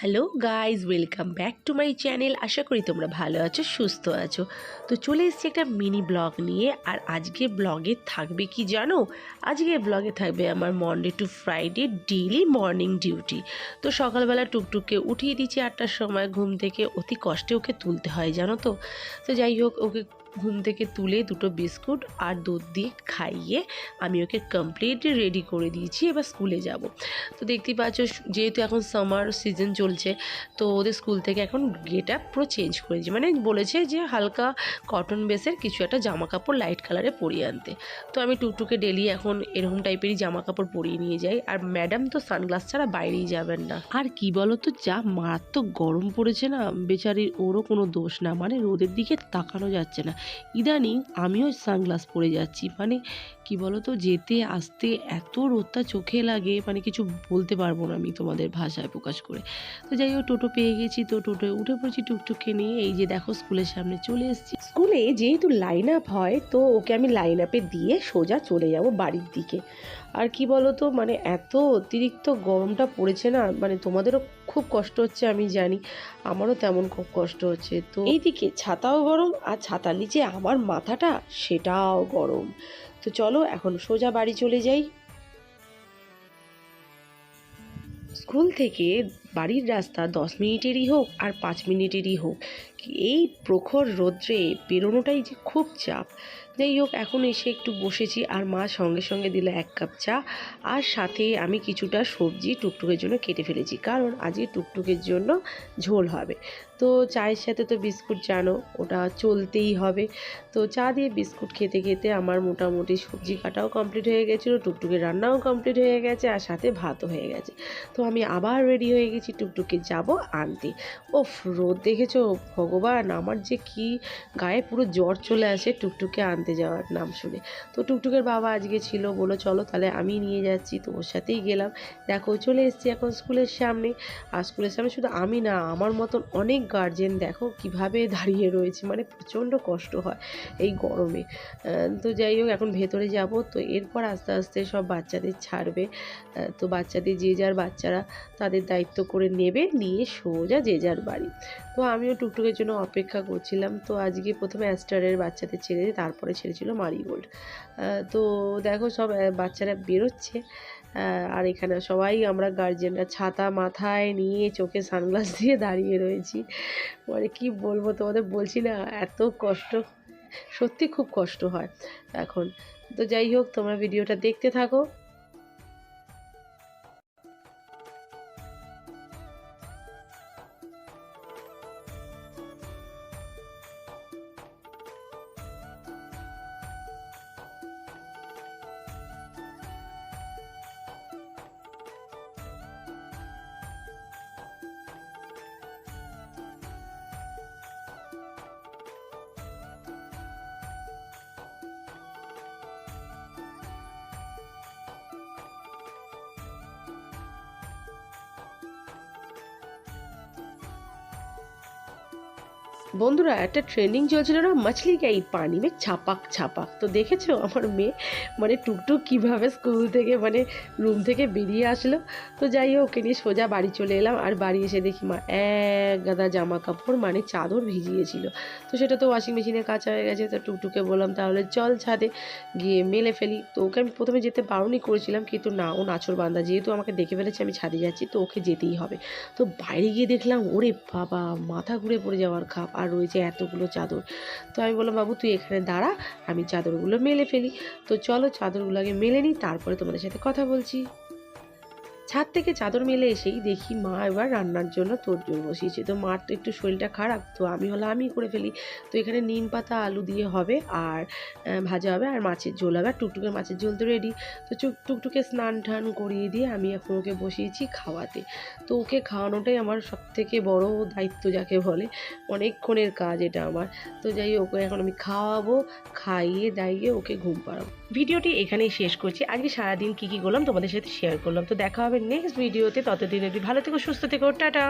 Hello guys welcome back to my channel. আশা করি তোমরা ভালো আছো, সুস্থ আছো। তো চলে এসেছি একটা মিনি ব্লগ নিয়ে, আর আজকে ব্লগে থাকবে কি জানো? আজকে ব্লগে থাকবে আমার Monday to Friday daily morning duty তো সকালবেলা টুকটুককে উঠিয়ে দিচ্ছি আটটার সময়, ঘুম থেকে অতি কষ্টে ওকে তুলতে হয়, জানো তো? তো যাই হোক, ওকে ঘুম থেকে তুলে দুটো বিস্কুট আর দুধ দিয়ে খাইয়ে আমি ওকে কমপ্লিটলি রেডি করে দিয়েছি, এবার স্কুলে যাব। তো দেখতেই পাচ্ছ, যেহেতু এখন সামার সিজন চলছে, তো ওদের স্কুল থেকে এখন গেট আপ পুরো চেঞ্জ করেছে মানে বলেছে যে হালকা কটন বেসের কিছু একটা জামা কাপড় লাইট কালারে পরিয়ে আনতে। তো আমি টুকটুকে ডেলি এখন এরকম টাইপেরই জামা কাপড় পরিয়ে নিয়ে যাই। আর ম্যাডাম তো সানগ্লাস ছাড়া বাইরেই যাবেন না। আর কি বলো তো যা মারাত্মক গরম পড়েছে না, বেচারির ওরও কোনো দোষ না। মানে রোদের দিকে তাকানো যাচ্ছে না। ইদানিং আমিও সানগ্লাস পরে যাচ্ছি। মানে কি বলো তো যেতে, আসতে এত রোদটা চোখে লাগে মানে কিছু বলতে পারব না আমি তোমাদের ভাষায় প্রকাশ করে। তো যাই হোক, টোটো পেয়ে গেছি, তো টোটোয় উঠে পড়েছি টুকটুককে নিয়ে। এই যে দেখো, স্কুলের সামনে চলে এসেছি। স্কুলে যেহেতু লাইন আপ হয়, তো ওকে আমি লাইন আপে দিয়ে সোজা চলে যাব বাড়ির দিকে। আর কি বলো তো মানে এত অতিরিক্ত গরমটা পড়েছে না মানে তোমাদেরও খুব কষ্ট হচ্ছে, আমি জানি। আমারও তেমন খুব কষ্ট হচ্ছে, তো এইদিকে ছাতাও গরম আর ছাতার নিচে আমার মাথাটা সেটাও গরম। তো চলো এখন সোজা বাড়ি চলে যাই। স্কুল থেকে বাড়ির রাস্তা দশ মিনিটেরই হোক আর পাঁচ মিনিটেরই হোক, এই প্রখর রৌদ্রে বেরোনোটাই যে খুব চাপ। যাই হোক, এখন এসে একটু বসেছি আর মা সঙ্গে সঙ্গে দিল এক কাপ চা আর সাথে আমি কিছুটা সবজি টুকটুকের জন্য কেটে ফেলেছি। কারণ আজকে টুকটুকের জন্য ঝোল হবে। তো চায়ের সাথে তো বিস্কুট জানো, ওটা চলতেই হবে। তো চা দিয়ে বিস্কুট খেতে খেতে আমার মোটামুটি সবজি কাটাও কমপ্লিট হয়ে গেছিল টুকটুকের রান্নাও কমপ্লিট হয়ে গেছে, আর সাথে ভাতও হয়ে গেছে। তো আমি আবার রেডি হয়ে গেছি, টুকটুকে যাব আনতে। ও রোদ দেখেছ? ভগবান, আমার যে কি গায়ে পুরো জ্বর চলে আসে টুকটুকে আনতে যাওয়ার নাম শুনে। তো টুকটুকের বাবা আজকে ছিল বলো চলো তাহলে আমি নিয়ে যাচ্ছি তো ওর সাথেই গেলাম। দেখো, চলে এসেছি এখন স্কুলের সামনে। আর স্কুলের সামনে শুধু আমি না, আমার মতন অনেক গার্জেন দেখো কীভাবে দাঁড়িয়ে রয়েছে মানে প্রচণ্ড কষ্ট হয় এই গরমে। তো যাই হোক, এখন ভেতরে যাব, তো এরপর আস্তে আস্তে সব বাচ্চাদের ছাড়বে। তো বাচ্চাদের যে যার বাচ্চারা তাদের দায়িত্ব করে নেবে, নিয়ে সোজা যে যার বাড়ি। তো আমিও টুকটুকের জন্য অপেক্ষা করছিলাম। তো আজকে প্রথমে অ্যাস্টারের বাচ্চাদের ছেড়ে তারপরে ছেড়েছিল মারিগোল্ড তো দেখো সব বাচ্চারা বেরোচ্ছে। আর এখানে সবাই আমরা গার্জেনরা ছাতা মাথায় নিয়ে চোখে সানগ্লাস দিয়ে দাঁড়িয়ে রয়েছি। মানে কি বলব তোমাদের বলছি না, এত কষ্ট। সত্যি খুব কষ্ট হয় এখন। তো যাই হোক, তোমরা ভিডিওটা দেখতে থাকো। বন্ধুরা, একটা ট্রেন্ডিং চলছিল না? মাছলি গাই পানি মে ছাপাক ছাপাক। তো দেখেছ আমার মেয়ে মানে টুকটুক কীভাবে স্কুল থেকে মানে রুম থেকে বেরিয়ে আসলো। তো যাই হোক ওকে নিয়ে সোজা বাড়ি চলে এলাম। আর বাড়ি এসে দেখি মা এক গাদা জামা কাপড় মানে চাদর ভিজিয়েছিল। তো সেটা তো ওয়াশিং মেশিনে কাঁচা হয়ে গেছে। তো টুকটুকে বললাম, তাহলে চল ছাদে গিয়ে মেলে ফেলি। তো ওকে আমি প্রথমে যেতে বারণই করেছিলাম, কিন্তু না, ও নাচর বান্দা। যেহেতু আমাকে দেখে ফেলেছে, আমি ছাদে যাচ্ছি, তো ওকে যেতেই হবে। তো বাইরে গিয়ে দেখলাম, ওরে বাবা, মাথা ঘুরে পড়ে যাওয়ার খাপ। আর রয়েছে এতগুলো চাদর। তো আমি বললাম, বাবু, তুই এখানে দাঁড়া, আমি চাদরগুলো মেলে ফেলি। তো চলো, চাদরগুলো আগে মেলে নিই, তারপরে তোমাদের সাথে কথা বলছি। ছাদ থেকে চাদর মেলে এসেই দেখি মা এবার রান্নার জন্য তোড়জোড় বসিয়েছে। তো মার তো একটু শরীরটা খারাপ, তো আমি হলো আমি করে ফেলি। তো এখানে নিম পাতা, আলু দিয়ে হবে আর ভাজা হবে আর মাছের ঝোল হবে। আর টুকটুকে মাছের ঝোল তো রেডি তো টুকটুকে স্নান টান করিয়ে দিয়ে আমি এখন ওকে বসিয়েছি খাওয়াতে। তো ওকে খাওয়ানোটাই আমার সব থেকে বড় দায়িত্ব যাকে বলে। অনেকক্ষণের কাজ এটা আমার। তো যাই ওকে এখন আমি খাওয়াবো, খাইয়ে দাইয়ে ওকে ঘুম পাড়াবো। ভিডিওটি এখানেই শেষ করছি। আজকে সারাদিন কী কী করলাম তোমাদের সাথে শেয়ার করলাম। তো দেখা হবে নেক্সট ভিডিওতে ততদিন অবধি ভালো থেকো, সুস্থ থেকো। টাটা।